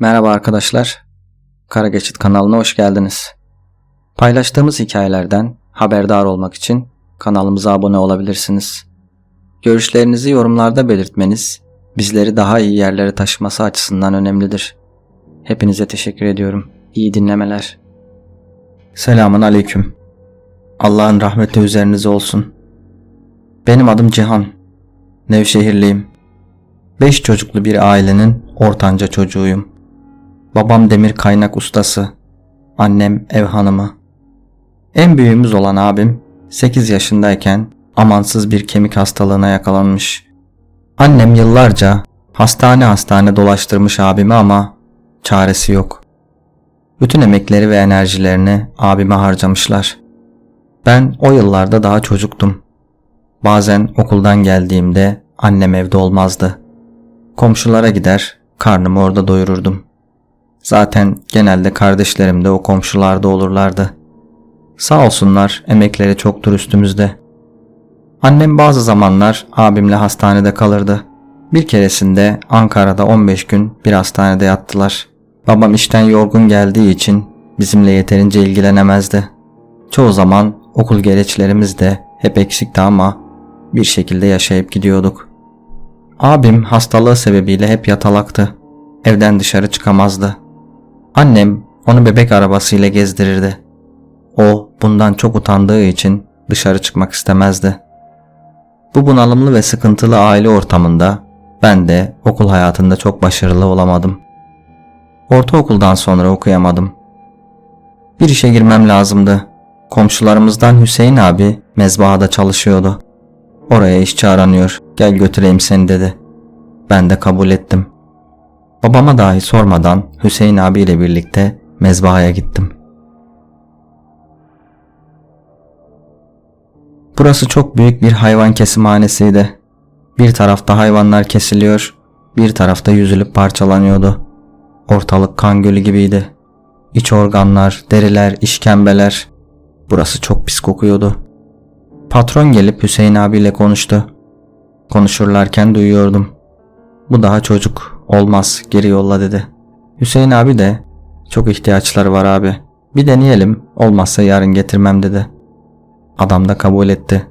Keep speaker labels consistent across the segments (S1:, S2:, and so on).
S1: Merhaba arkadaşlar. Kara Geçit kanalına hoş geldiniz. Paylaştığımız hikayelerden haberdar olmak için kanalımıza abone olabilirsiniz. Görüşlerinizi yorumlarda belirtmeniz bizleri daha iyi yerlere taşıması açısından önemlidir. Hepinize teşekkür ediyorum. İyi dinlemeler. Selamun aleyküm. Allah'ın rahmeti üzerinize olsun. Benim adım Cihan. Nevşehirliyim. Beş çocuklu bir ailenin ortanca çocuğuyum. Babam demir kaynak ustası. Annem ev hanımı. En büyüğümüz olan abim 8 yaşındayken amansız bir kemik hastalığına yakalanmış. Annem yıllarca hastane hastane dolaştırmış abimi ama çaresi yok. Bütün emekleri ve enerjilerini abime harcamışlar. Ben o yıllarda daha çocuktum. Bazen okuldan geldiğimde annem evde olmazdı. Komşulara gider, karnımı orada doyururdum. Zaten genelde kardeşlerim de o komşularda olurlardı. Sağ olsunlar emekleri çoktur üstümüzde. Annem bazı zamanlar abimle hastanede kalırdı. Bir keresinde Ankara'da 15 gün bir hastanede yattılar. Babam işten yorgun geldiği için bizimle yeterince ilgilenemezdi. Çoğu zaman okul gereçlerimiz de hep eksikti ama bir şekilde yaşayıp gidiyorduk. Abim hastalığı sebebiyle hep yatalaktı. Evden dışarı çıkamazdı. Annem onu bebek arabasıyla gezdirirdi. O bundan çok utandığı için dışarı çıkmak istemezdi. Bu bunalımlı ve sıkıntılı aile ortamında ben de okul hayatında çok başarılı olamadım. Ortaokuldan sonra okuyamadım. Bir işe girmem lazımdı. Komşularımızdan Hüseyin abi mezbahada çalışıyordu. Oraya işçi aranıyor, gel götüreyim seni dedi. Ben de kabul ettim. Babama dahi sormadan Hüseyin abiyle birlikte mezbahaya gittim. Burası çok büyük bir hayvan kesimhanesiydi. Bir tarafta hayvanlar kesiliyor, bir tarafta yüzülüp parçalanıyordu. Ortalık kan gölü gibiydi. İç organlar, deriler, işkembeler. Burası çok pis kokuyordu. Patron gelip Hüseyin abiyle konuştu. Konuşurlarken duyuyordum. Bu daha çocuk. Olmaz geri yolla dedi. Hüseyin abi de çok ihtiyaçları var abi. Bir deneyelim olmazsa yarın getirmem dedi. Adam da kabul etti.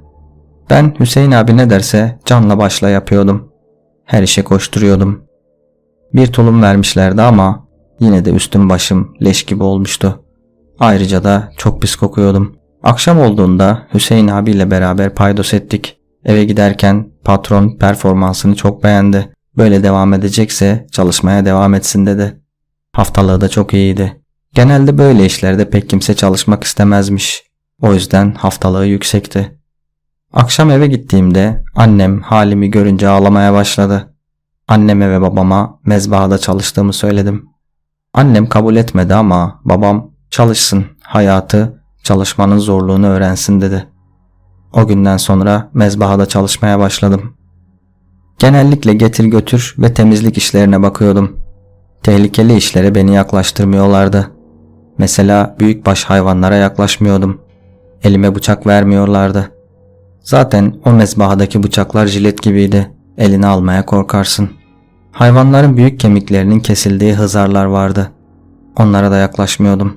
S1: Ben Hüseyin abi ne derse canla başla yapıyordum. Her işe koşturuyordum. Bir tulum vermişlerdi ama yine de üstüm başım leş gibi olmuştu. Ayrıca da çok pis kokuyordum. Akşam olduğunda Hüseyin abiyle beraber paydos ettik. Eve giderken patron performansını çok beğendi. Böyle devam edecekse çalışmaya devam etsin dedi. Haftalığı da çok iyiydi. Genelde böyle işlerde pek kimse çalışmak istemezmiş. O yüzden haftalığı yüksekti. Akşam eve gittiğimde annem halimi görünce ağlamaya başladı. Anneme ve babama mezbahada çalıştığımı söyledim. Annem kabul etmedi ama babam çalışsın, hayatı, çalışmanın zorluğunu öğrensin dedi. O günden sonra mezbahada çalışmaya başladım. Genellikle getir götür ve temizlik işlerine bakıyordum. Tehlikeli işlere beni yaklaştırmıyorlardı. Mesela büyükbaş hayvanlara yaklaşmıyordum. Elime bıçak vermiyorlardı. Zaten o mezbahadaki bıçaklar jilet gibiydi. Elini almaya korkarsın. Hayvanların büyük kemiklerinin kesildiği hızarlar vardı. Onlara da yaklaşmıyordum.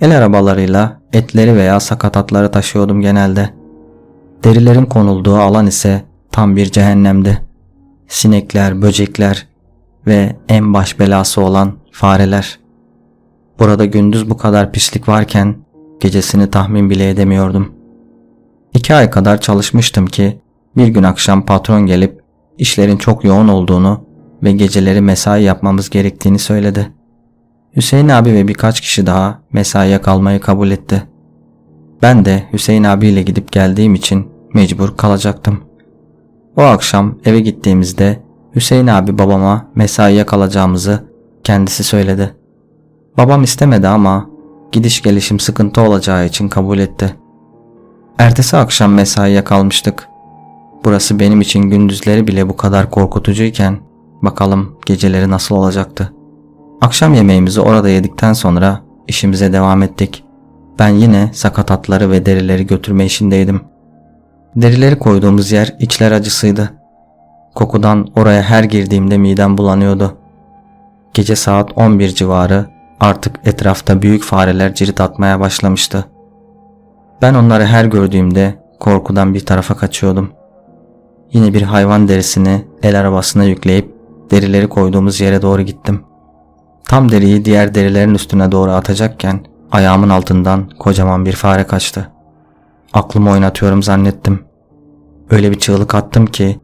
S1: El arabalarıyla etleri veya sakatatları taşıyordum genelde. Derilerin konulduğu alan ise tam bir cehennemdi sinekler, böcekler ve en baş belası olan fareler. Burada gündüz bu kadar pislik varken gecesini tahmin bile edemiyordum. İki ay kadar çalışmıştım ki bir gün akşam patron gelip işlerin çok yoğun olduğunu ve geceleri mesai yapmamız gerektiğini söyledi. Hüseyin abi ve birkaç kişi daha mesaiye kalmayı kabul etti. Ben de Hüseyin abiyle gidip geldiğim için mecbur kalacaktım.'' O akşam eve gittiğimizde Hüseyin abi babama mesaiye kalacağımızı kendisi söyledi. Babam istemedi ama gidiş gelişim sıkıntı olacağı için kabul etti. Ertesi akşam mesaiye kalmıştık. Burası benim için gündüzleri bile bu kadar korkutucuyken bakalım geceleri nasıl olacaktı. Akşam yemeğimizi orada yedikten sonra işimize devam ettik. Ben yine sakatatları ve derileri götürme işindeydim. Derileri koyduğumuz yer içler acısıydı. Kokudan oraya her girdiğimde midem bulanıyordu. Gece saat 11 civarı artık etrafta büyük fareler cirit atmaya başlamıştı. Ben onları her gördüğümde korkudan bir tarafa kaçıyordum. Yine bir hayvan derisini el arabasına yükleyip derileri koyduğumuz yere doğru gittim. Tam deriyi diğer derilerin üstüne doğru atacakken ayağımın altından kocaman bir fare kaçtı. Aklımı oynatıyorum zannettim. Öyle bir çığlık attım ki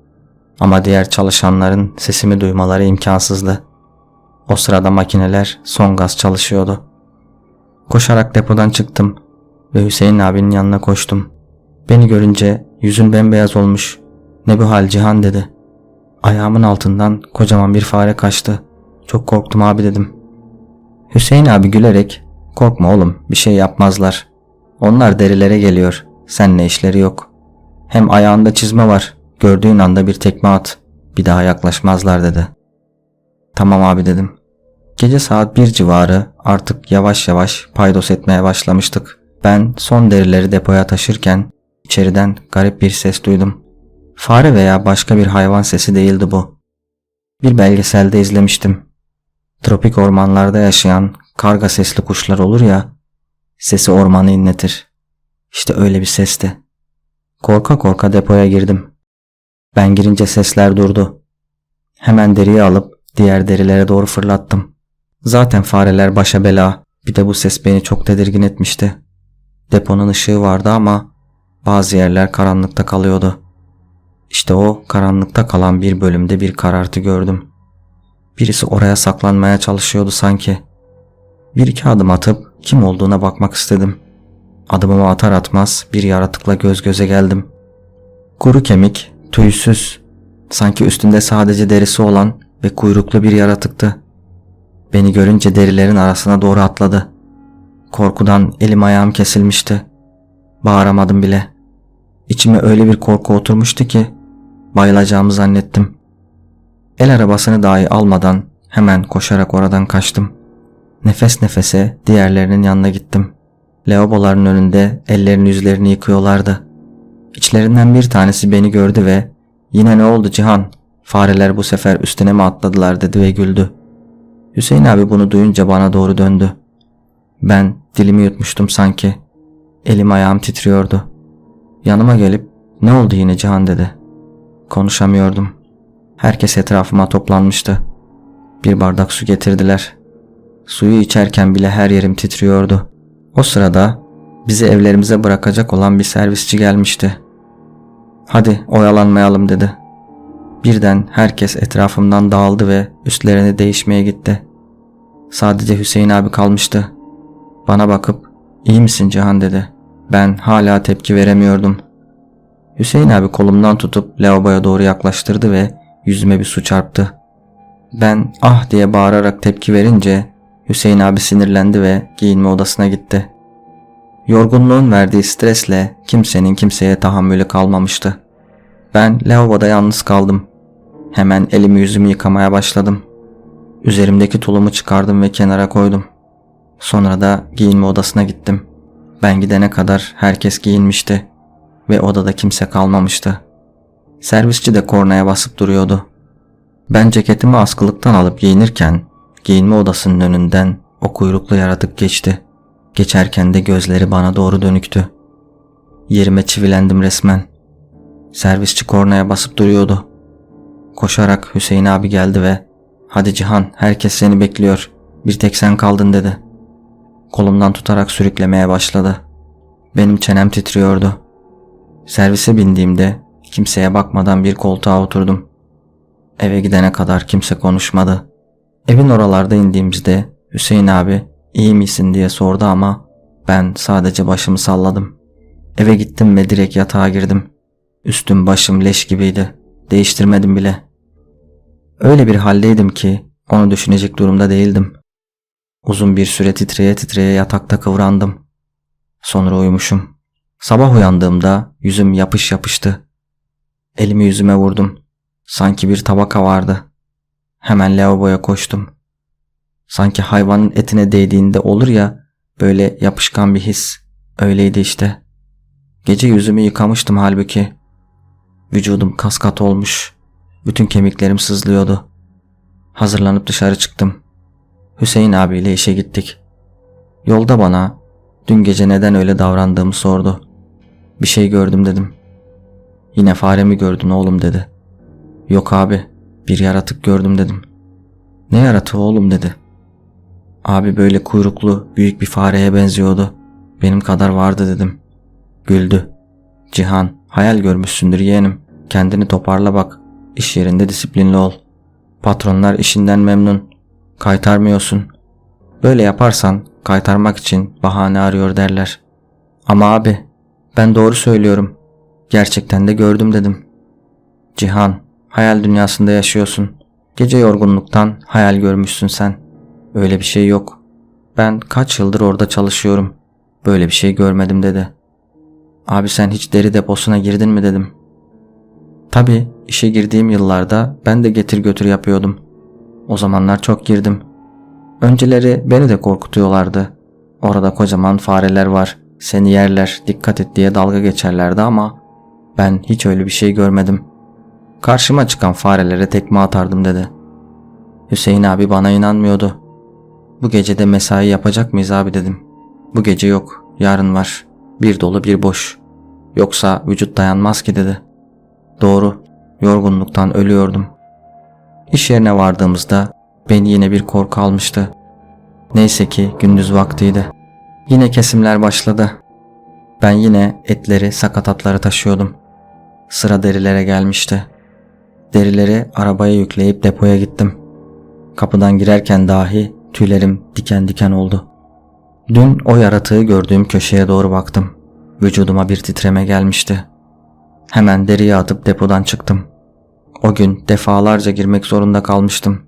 S1: ama diğer çalışanların sesimi duymaları imkansızdı. O sırada makineler son gaz çalışıyordu. Koşarak depodan çıktım ve Hüseyin abinin yanına koştum. Beni görünce yüzün bembeyaz olmuş. Ne bu hal Cihan dedi. Ayağımın altından kocaman bir fare kaçtı. Çok korktum abi dedim. Hüseyin abi gülerek korkma oğlum bir şey yapmazlar. Onlar derilere geliyor. Seninle işleri yok. Hem ayağında çizme var. Gördüğün anda bir tekme at. Bir daha yaklaşmazlar dedi. Tamam abi dedim. Gece saat bir civarı artık yavaş yavaş paydos etmeye başlamıştık. Ben son derileri depoya taşırken içeriden garip bir ses duydum. Fare veya başka bir hayvan sesi değildi bu. Bir belgeselde izlemiştim. Tropik ormanlarda yaşayan karga sesli kuşlar olur ya, sesi ormanı inletir. İşte öyle bir sesti. Korka korka depoya girdim. Ben girince sesler durdu. Hemen deriyi alıp diğer derilere doğru fırlattım. Zaten fareler başa bela. Bir de bu ses beni çok tedirgin etmişti. Deponun ışığı vardı ama bazı yerler karanlıkta kalıyordu. İşte o karanlıkta kalan bir bölümde bir karartı gördüm. Birisi oraya saklanmaya çalışıyordu sanki. Bir iki adım atıp kim olduğuna bakmak istedim. Adımımı atar atmaz bir yaratıkla göz göze geldim. Kuru kemik, tüysüz, sanki üstünde sadece derisi olan ve kuyruklu bir yaratıktı. Beni görünce derilerin arasına doğru atladı. Korkudan elim ayağım kesilmişti. Bağıramadım bile. İçime öyle bir korku oturmuştu ki bayılacağımı zannettim. El arabasını dahi almadan hemen koşarak oradan kaçtım. Nefes nefese diğerlerinin yanına gittim. Lavaboların önünde ellerini yüzlerini yıkıyorlardı. İçlerinden bir tanesi beni gördü ve yine ne oldu Cihan? Fareler bu sefer üstüne mi atladılar dedi ve güldü. Hüseyin abi bunu duyunca bana doğru döndü. Ben dilimi yutmuştum sanki. Elim ayağım titriyordu. Yanıma gelip ne oldu yine Cihan dedi. Konuşamıyordum. Herkes etrafıma toplanmıştı. Bir bardak su getirdiler. Suyu içerken bile her yerim titriyordu. O sırada bizi evlerimize bırakacak olan bir servisçi gelmişti. Hadi oyalanmayalım dedi. Birden herkes etrafımdan dağıldı ve üstlerini değişmeye gitti. Sadece Hüseyin abi kalmıştı. Bana bakıp iyi misin Cihan dedi. Ben hala tepki veremiyordum. Hüseyin abi kolumdan tutup lavaboya doğru yaklaştırdı ve yüzüme bir su çarptı. Ben ah diye bağırarak tepki verince Hüseyin abi sinirlendi ve giyinme odasına gitti. Yorgunluğun verdiği stresle kimsenin kimseye tahammülü kalmamıştı. Ben lavaboda yalnız kaldım. Hemen elimi yüzümü yıkamaya başladım. Üzerimdeki tulumu çıkardım ve kenara koydum. Sonra da giyinme odasına gittim. Ben gidene kadar herkes giyinmişti ve odada kimse kalmamıştı. Servisçi de kornaya basıp duruyordu. Ben ceketimi askılıktan alıp giyinirken giyinme odasının önünden o kuyruklu yaratık geçti. Geçerken de gözleri bana doğru dönüktü. Yerime çivilendim resmen. Servisçi kornaya basıp duruyordu. Koşarak Hüseyin abi geldi ve ''Hadi Cihan herkes seni bekliyor. Bir tek sen kaldın.'' dedi. Kolumdan tutarak sürüklemeye başladı. Benim çenem titriyordu. Servise bindiğimde kimseye bakmadan bir koltuğa oturdum. Eve gidene kadar kimse konuşmadı. Evin oralarda indiğimizde Hüseyin abi iyi misin diye sordu ama ben sadece başımı salladım. Eve gittim ve direkt yatağa girdim. Üstüm başım leş gibiydi. Değiştirmedim bile. Öyle bir haldeydim ki onu düşünecek durumda değildim. Uzun bir süre titreye titreye yatakta kıvrandım. Sonra uyumuşum. Sabah uyandığımda yüzüm yapış yapıştı. Elimi yüzüme vurdum. Sanki bir tabaka vardı. Hemen lavaboya koştum. Sanki hayvanın etine değdiğinde olur ya böyle yapışkan bir his. Öyleydi işte. Gece yüzümü yıkamıştım halbuki. Vücudum kas katı olmuş. Bütün kemiklerim sızlıyordu. Hazırlanıp dışarı çıktım. Hüseyin abiyle işe gittik. Yolda bana dün gece neden öyle davrandığımı sordu. Bir şey gördüm dedim. Yine fare mi gördün oğlum dedi. Yok abi bir yaratık gördüm dedim. Ne yaratığı oğlum dedi. Abi böyle kuyruklu büyük bir fareye benziyordu. Benim kadar vardı dedim. Güldü. Cihan hayal görmüşsündür yeğenim. Kendini toparla bak. İş yerinde disiplinli ol. Patronlar işinden memnun. Kaytarmıyorsun. Böyle yaparsan kaytarmak için bahane arıyor derler. Ama abi ben doğru söylüyorum. Gerçekten de gördüm dedim. Cihan hayal dünyasında yaşıyorsun. Gece yorgunluktan hayal görmüşsün sen. Öyle bir şey yok. Ben kaç yıldır orada çalışıyorum. Böyle bir şey görmedim dedi. Abi sen hiç deri deposuna girdin mi dedim. Tabi işe girdiğim yıllarda ben de getir götür yapıyordum. O zamanlar çok girdim. Önceleri beni de korkutuyorlardı. Orada kocaman fareler var. Seni yerler, dikkat et diye dalga geçerlerdi ama ben hiç öyle bir şey görmedim. Karşıma çıkan farelere tekme atardım dedi. Hüseyin abi bana inanmıyordu. Bu gece de mesai yapacak mıyız abi dedim. Bu gece yok, yarın var. Bir dolu bir boş. Yoksa vücut dayanmaz ki dedi. Doğru, yorgunluktan ölüyordum. İş yerine vardığımızda beni yine bir korku almıştı. Neyse ki gündüz vaktiydi. Yine kesimler başladı. Ben yine etleri, sakatatları taşıyordum. Sıra derilere gelmişti. Derileri arabaya yükleyip depoya gittim. Kapıdan girerken dahi tüylerim diken diken oldu. Dün o yaratığı gördüğüm köşeye doğru baktım. Vücuduma bir titreme gelmişti. Hemen deriye atıp depodan çıktım. O gün defalarca girmek zorunda kalmıştım.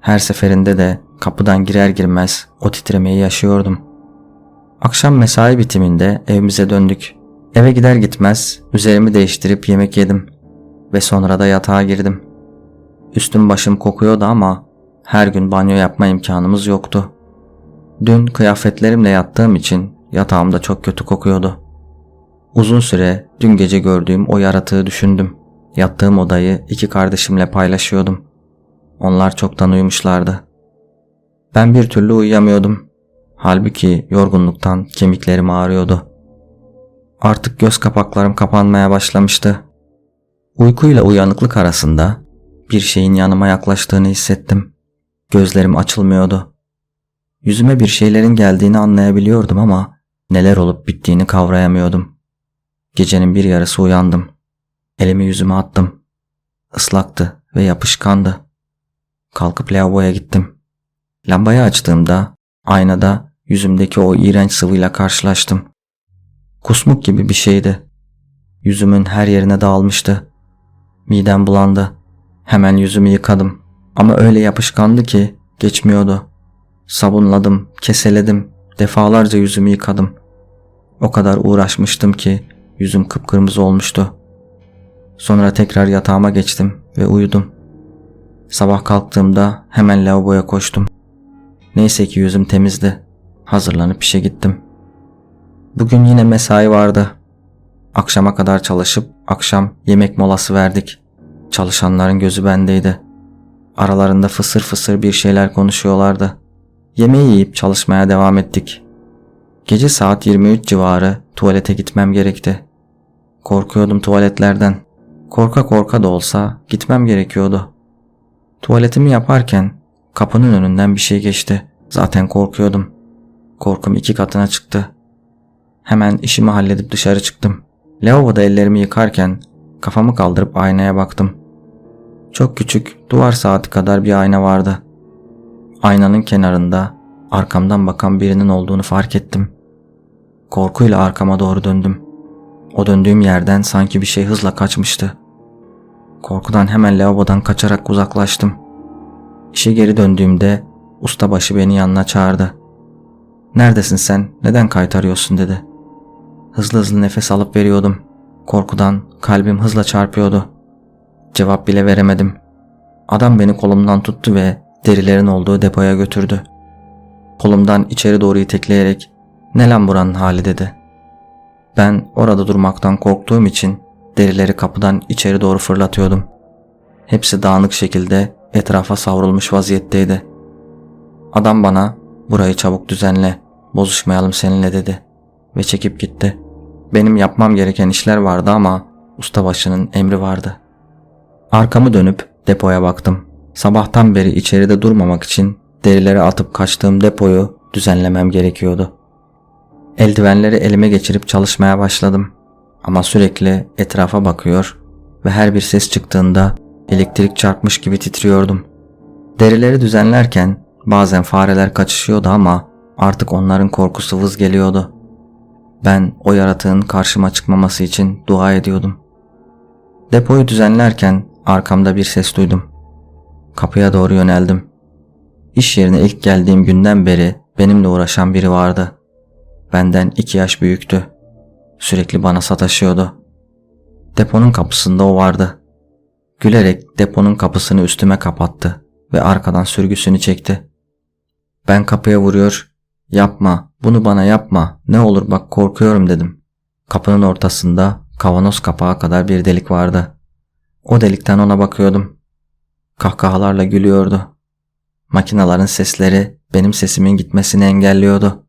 S1: Her seferinde de kapıdan girer girmez o titremeyi yaşıyordum. Akşam mesai bitiminde evimize döndük. Eve gider gitmez üzerimi değiştirip yemek yedim ve sonra da yatağa girdim. Üstüm başım kokuyordu ama her gün banyo yapma imkanımız yoktu. Dün kıyafetlerimle yattığım için yatağımda çok kötü kokuyordu. Uzun süre dün gece gördüğüm o yaratığı düşündüm. Yattığım odayı iki kardeşimle paylaşıyordum. Onlar çoktan uyumuşlardı. Ben bir türlü uyuyamıyordum. Halbuki yorgunluktan kemiklerim ağrıyordu. Artık göz kapaklarım kapanmaya başlamıştı. Uykuyla uyanıklık arasında bir şeyin yanıma yaklaştığını hissettim. Gözlerim açılmıyordu. Yüzüme bir şeylerin geldiğini anlayabiliyordum ama neler olup bittiğini kavrayamıyordum. Gecenin bir yarısı uyandım. Elimi yüzüme attım. Islaktı ve yapışkandı. Kalkıp lavaboya gittim. Lambayı açtığımda aynada yüzümdeki o iğrenç sıvıyla karşılaştım. Kusmuk gibi bir şeydi. Yüzümün her yerine dağılmıştı. Midem bulandı. Hemen yüzümü yıkadım. Ama öyle yapışkandı ki geçmiyordu. Sabunladım, keseledim, defalarca yüzümü yıkadım. O kadar uğraşmıştım ki yüzüm kıpkırmızı olmuştu. Sonra tekrar yatağıma geçtim ve uyudum. Sabah kalktığımda hemen lavaboya koştum. Neyse ki yüzüm temizdi. Hazırlanıp işe gittim. Bugün yine mesai vardı. Akşama kadar çalışıp akşam yemek molası verdik. Çalışanların gözü bendeydi. Aralarında fısır fısır bir şeyler konuşuyorlardı. Yemeği yiyip çalışmaya devam ettik. Gece saat 23 civarı tuvalete gitmem gerekti. Korkuyordum tuvaletlerden. Korka korka da olsa gitmem gerekiyordu. Tuvaletimi yaparken kapının önünden bir şey geçti. Zaten korkuyordum. Korkum iki katına çıktı. Hemen işimi halledip dışarı çıktım. Lavaboda ellerimi yıkarken kafamı kaldırıp aynaya baktım. Çok küçük, duvar saati kadar bir ayna vardı. Aynanın kenarında arkamdan bakan birinin olduğunu fark ettim. Korkuyla arkama doğru döndüm. O döndüğüm yerden sanki bir şey hızla kaçmıştı. Korkudan hemen lavabodan kaçarak uzaklaştım. İşe geri döndüğümde ustabaşı beni yanına çağırdı. Neredesin sen? Neden kaytarıyorsun dedi. Hızlı hızlı nefes alıp veriyordum. Korkudan kalbim hızla çarpıyordu. Cevap bile veremedim. Adam beni kolumdan tuttu ve derilerin olduğu depoya götürdü. Kolumdan içeri doğru itekleyerek ne lan buranın hali dedi. Ben orada durmaktan korktuğum için derileri kapıdan içeri doğru fırlatıyordum. Hepsi dağınık şekilde etrafa savrulmuş vaziyetteydi. Adam bana burayı çabuk düzenle, bozuşmayalım seninle dedi ve çekip gitti. Benim yapmam gereken işler vardı ama ustabaşının emri vardı. Arkamı dönüp depoya baktım. Sabahtan beri içeride durmamak için derileri atıp kaçtığım depoyu düzenlemem gerekiyordu. Eldivenleri elime geçirip çalışmaya başladım. Ama sürekli etrafa bakıyor ve her bir ses çıktığında elektrik çarpmış gibi titriyordum. Derileri düzenlerken bazen fareler kaçışıyordu ama artık onların korkusu vız geliyordu. Ben o yaratığın karşıma çıkmaması için dua ediyordum. Depoyu düzenlerken arkamda bir ses duydum. Kapıya doğru yöneldim. İş yerine ilk geldiğim günden beri benimle uğraşan biri vardı. Benden iki yaş büyüktü. Sürekli bana sataşıyordu. Deponun kapısında o vardı. Gülerek deponun kapısını üstüme kapattı ve arkadan sürgüsünü çekti. Ben kapıya vuruyor, yapma, bunu bana yapma, ne olur bak korkuyorum dedim. Kapının ortasında kavanoz kapağı kadar bir delik vardı. O delikten ona bakıyordum. Kahkahalarla gülüyordu. Makinaların sesleri benim sesimin gitmesini engelliyordu.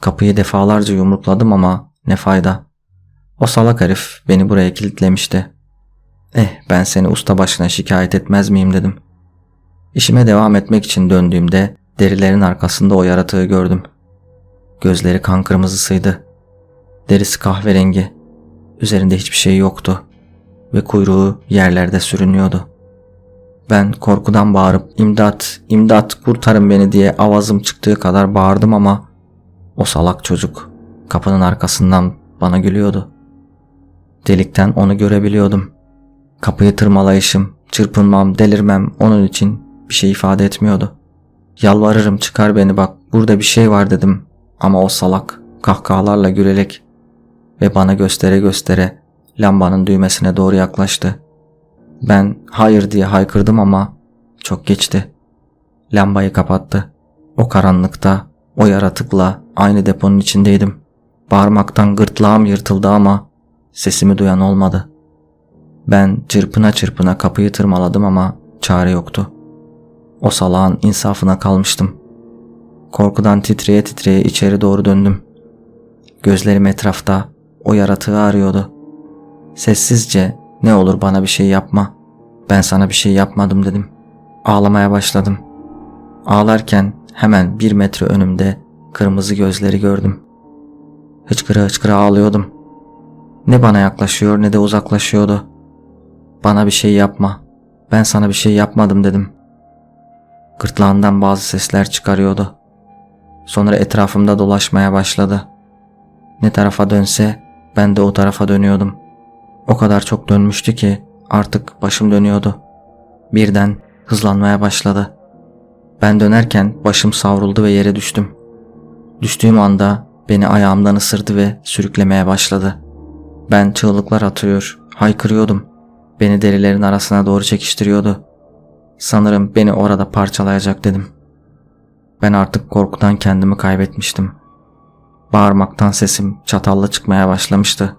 S1: Kapıyı defalarca yumrukladım ama ne fayda. O salak herif beni buraya kilitlemişti. Eh ben seni usta başına şikayet etmez miyim dedim. İşime devam etmek için döndüğümde derilerin arkasında o yaratığı gördüm. Gözleri kan kırmızısıydı. Derisi kahverengi. Üzerinde hiçbir şey yoktu ve kuyruğu yerlerde sürünüyordu. Ben korkudan bağırıp imdat, imdat kurtarın beni diye avazım çıktığı kadar bağırdım ama o salak çocuk kapının arkasından bana gülüyordu. Delikten onu görebiliyordum. Kapıyı tırmalayışım, çırpınmam, delirmem onun için bir şey ifade etmiyordu. Yalvarırım çıkar beni bak burada bir şey var dedim ama o salak kahkahalarla gülerek ve bana göstere göstere lambanın düğmesine doğru yaklaştı. Ben hayır diye haykırdım ama çok geçti. Lambayı kapattı. O karanlıkta o yaratıkla aynı deponun içindeydim. Bağırmaktan gırtlağım yırtıldı ama sesimi duyan olmadı. Ben çırpına çırpına kapıyı tırmaladım ama çare yoktu. O salağın insafına kalmıştım. Korkudan titreye titreye içeri doğru döndüm. Gözlerim etrafta o yaratığı arıyordu. Sessizce ne olur bana bir şey yapma. Ben sana bir şey yapmadım dedim. Ağlamaya başladım. Ağlarken hemen bir metre önümde kırmızı gözleri gördüm. Hıçkıra hıçkıra ağlıyordum. Ne bana yaklaşıyor ne de uzaklaşıyordu. Bana bir şey yapma. Ben sana bir şey yapmadım dedim. Gırtlağından bazı sesler çıkarıyordu. Sonra etrafımda dolaşmaya başladı. Ne tarafa dönse ben de o tarafa dönüyordum. O kadar çok dönmüştü ki artık başım dönüyordu. Birden hızlanmaya başladı. Ben dönerken başım savruldu ve yere düştüm. Düştüğüm anda beni ayağımdan ısırdı ve sürüklemeye başladı. Ben çığlıklar atıyor, haykırıyordum. Beni derilerin arasına doğru çekiştiriyordu. Sanırım beni orada parçalayacak dedim. Ben artık korkudan kendimi kaybetmiştim. Bağırmaktan sesim çatallı çıkmaya başlamıştı.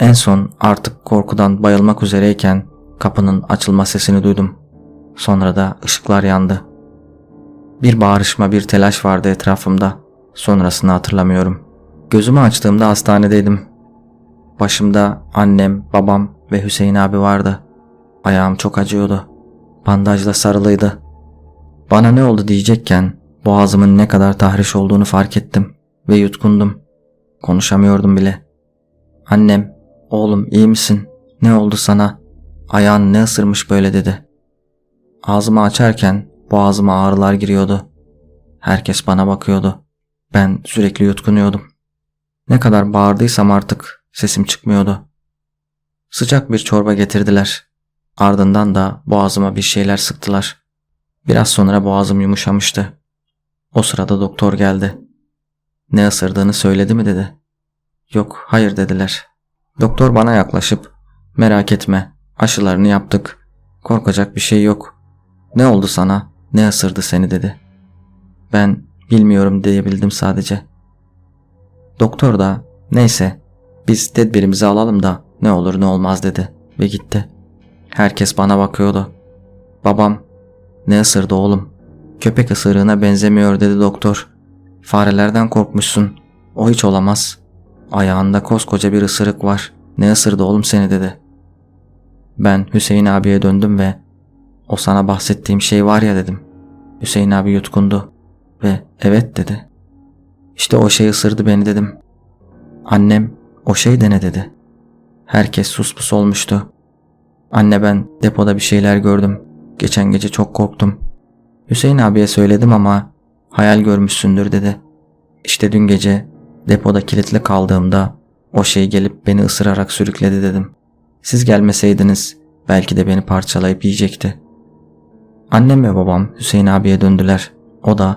S1: En son artık korkudan bayılmak üzereyken kapının açılma sesini duydum. Sonra da ışıklar yandı. Bir bağırışma bir telaş vardı etrafımda. Sonrasını hatırlamıyorum. Gözümü açtığımda hastanedeydim. Başımda annem, babam ve Hüseyin abi vardı. Ayağım çok acıyordu. Bandajla sarılıydı. Bana ne oldu diyecekken boğazımın ne kadar tahriş olduğunu fark ettim ve yutkundum. Konuşamıyordum bile. Annem, oğlum iyi misin? Ne oldu sana? Ayağın ne ısırmış böyle dedi. Ağzımı açarken boğazıma ağrılar giriyordu. Herkes bana bakıyordu. Ben sürekli yutkunuyordum. Ne kadar bağırdıysam artık sesim çıkmıyordu. Sıcak bir çorba getirdiler. Ardından da boğazıma bir şeyler sıktılar. Biraz sonra boğazım yumuşamıştı. O sırada doktor geldi. Ne ısırdığını söyledi mi dedi. Yok, hayır dediler. Doktor bana yaklaşıp merak etme, aşılarını yaptık. Korkacak bir şey yok. Ne oldu sana? Ne ısırdı seni dedi. Ben bilmiyorum diyebildim sadece. Doktor da neyse biz tedbirimizi alalım da ne olur ne olmaz dedi ve gitti. Herkes bana bakıyordu. Babam ne ısırdı oğlum? Köpek ısırığına benzemiyor dedi doktor. Farelerden korkmuşsun. O hiç olamaz. Ayağında koskoca bir ısırık var. Ne ısırdı oğlum seni dedi. Ben Hüseyin abiye döndüm ve o sana bahsettiğim şey var ya dedim. Hüseyin abi yutkundu ve evet dedi. İşte o şey ısırdı beni dedim. Annem o şey de ne dedi. Herkes suspus olmuştu. Anne ben depoda bir şeyler gördüm. Geçen gece çok korktum. Hüseyin abiye söyledim ama hayal görmüşsündür dedi. İşte dün gece depoda kilitli kaldığımda o şey gelip beni ısırarak sürükledi dedim. Siz gelmeseydiniz belki de beni parçalayıp yiyecekti. Annem ve babam Hüseyin abiye döndüler. O da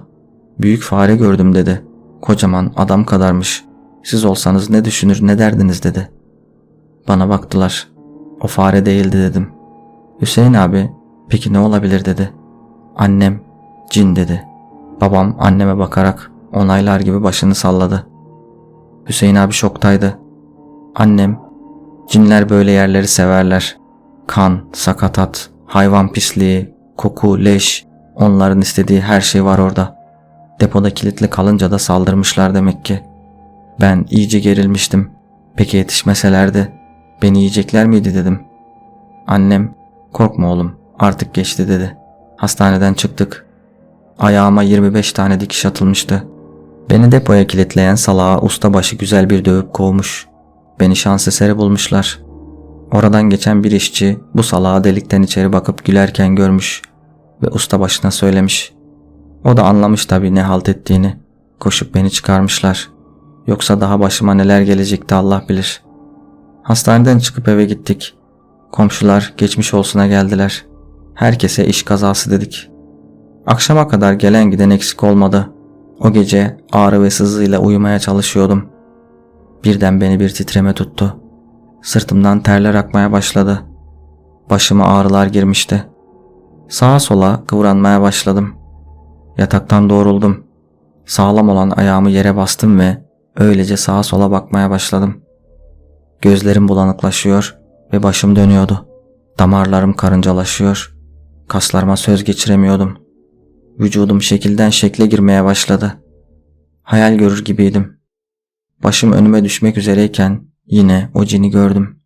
S1: büyük fare gördüm dedi. Kocaman adam kadarmış. Siz olsanız ne düşünür ne derdiniz dedi. Bana baktılar. O fare değildi dedim. Hüseyin abi peki ne olabilir dedi. Annem cin dedi. Babam anneme bakarak onaylar gibi başını salladı. Hüseyin abi şoktaydı. Annem cinler böyle yerleri severler. Kan, sakatat, hayvan pisliği, koku, leş onların istediği her şey var orada. Depoda kilitli kalınca da saldırmışlar demek ki. Ben iyice gerilmiştim. Peki yetişmeselerdi beni yiyecekler miydi dedim. Annem korkma oğlum artık geçti dedi. Hastaneden çıktık. Ayağıma 25 tane dikiş atılmıştı. Beni depoya kilitleyen salağa ustabaşı güzel bir dövüp kovmuş. Beni şans eseri bulmuşlar. Oradan geçen bir işçi bu salağa delikten içeri bakıp gülerken görmüş ve ustabaşına söylemiş. O da anlamış tabii ne halt ettiğini. Koşup beni çıkarmışlar. Yoksa daha başıma neler gelecekti Allah bilir. Hastaneden çıkıp eve gittik. Komşular geçmiş olsuna geldiler. Herkese iş kazası dedik. Akşama kadar gelen giden eksik olmadı. O gece ağrı ve sızıyla uyumaya çalışıyordum. Birden beni bir titreme tuttu. Sırtımdan terler akmaya başladı. Başıma ağrılar girmişti. Sağa sola kıvranmaya başladım. Yataktan doğruldum. Sağlam olan ayağımı yere bastım ve öylece sağa sola bakmaya başladım. Gözlerim bulanıklaşıyor ve başım dönüyordu. Damarlarım karıncalaşıyor. Kaslarıma söz geçiremiyordum. Vücudum şekilden şekle girmeye başladı. Hayal görür gibiydim. Başım önüme düşmek üzereyken yine o cini gördüm.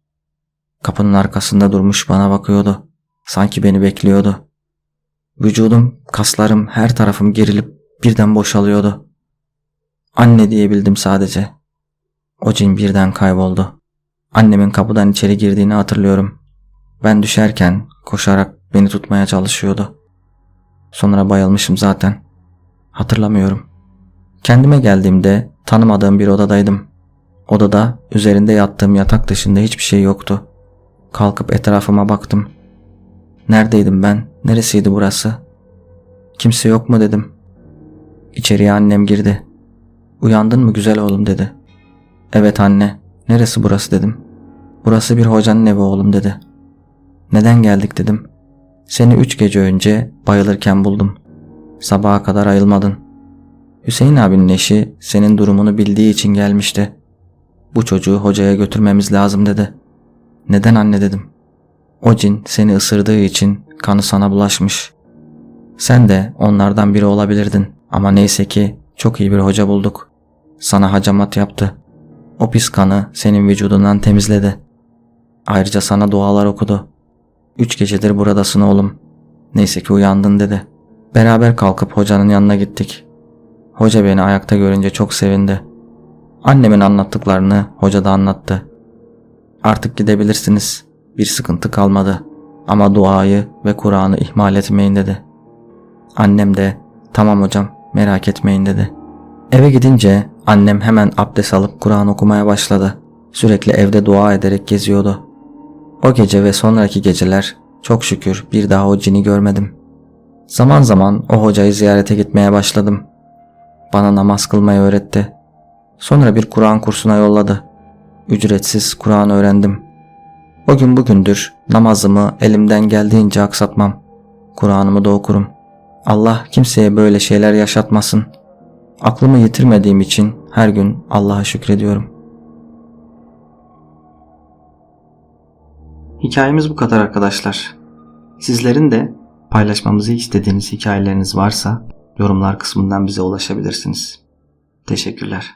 S1: Kapının arkasında durmuş bana bakıyordu. Sanki beni bekliyordu. Vücudum, kaslarım, her tarafım gerilip birden boşalıyordu. Anne diyebildim sadece. O cin birden kayboldu. Annemin kapıdan içeri girdiğini hatırlıyorum. Ben düşerken koşarak beni tutmaya çalışıyordu. Sonra bayılmışım zaten. Hatırlamıyorum. Kendime geldiğimde tanımadığım bir odadaydım. Odada üzerinde yattığım yatak dışında hiçbir şey yoktu. Kalkıp etrafıma baktım. Neredeydim ben? Neresiydi burası? Kimse yok mu dedim. İçeriye annem girdi. Uyandın mı güzel oğlum dedi. Evet anne. Neresi burası dedim. Burası bir hocanın evi oğlum dedi. Neden geldik dedim. Seni üç gece önce bayılırken buldum. Sabaha kadar ayılmadın. Hüseyin abinin eşi senin durumunu bildiği için gelmişti. Bu çocuğu hocaya götürmemiz lazım dedi. Neden anne dedim. O cin seni ısırdığı için kanı sana bulaşmış. Sen de onlardan biri olabilirdin ama neyse ki çok iyi bir hoca bulduk. Sana hacamat yaptı. O pis kanı senin vücudundan temizledi. Ayrıca sana dualar okudu. Üç gecedir buradasın oğlum. Neyse ki uyandın dedi. Beraber kalkıp hocanın yanına gittik. Hoca beni ayakta görünce çok sevindi. Annemin anlattıklarını hoca da anlattı. Artık gidebilirsiniz. Bir sıkıntı kalmadı. Ama duayı ve Kur'an'ı ihmal etmeyin dedi. Annem de tamam hocam merak etmeyin dedi. Eve gidince annem hemen abdest alıp Kur'an okumaya başladı. Sürekli evde dua ederek geziyordu. O gece ve sonraki geceler çok şükür bir daha o cini görmedim. Zaman zaman o hocayı ziyarete gitmeye başladım. Bana namaz kılmayı öğretti. Sonra bir Kur'an kursuna yolladı. Ücretsiz Kur'an öğrendim. O gün bugündür namazımı elimden geldiğince aksatmam. Kur'an'ımı da okurum. Allah kimseye böyle şeyler yaşatmasın. Aklımı yitirmediğim için her gün Allah'a şükrediyorum. Hikayemiz bu kadar arkadaşlar. Sizlerin de Paylaşmamızı istediğiniz hikayeleriniz varsa yorumlar kısmından bize ulaşabilirsiniz. Teşekkürler.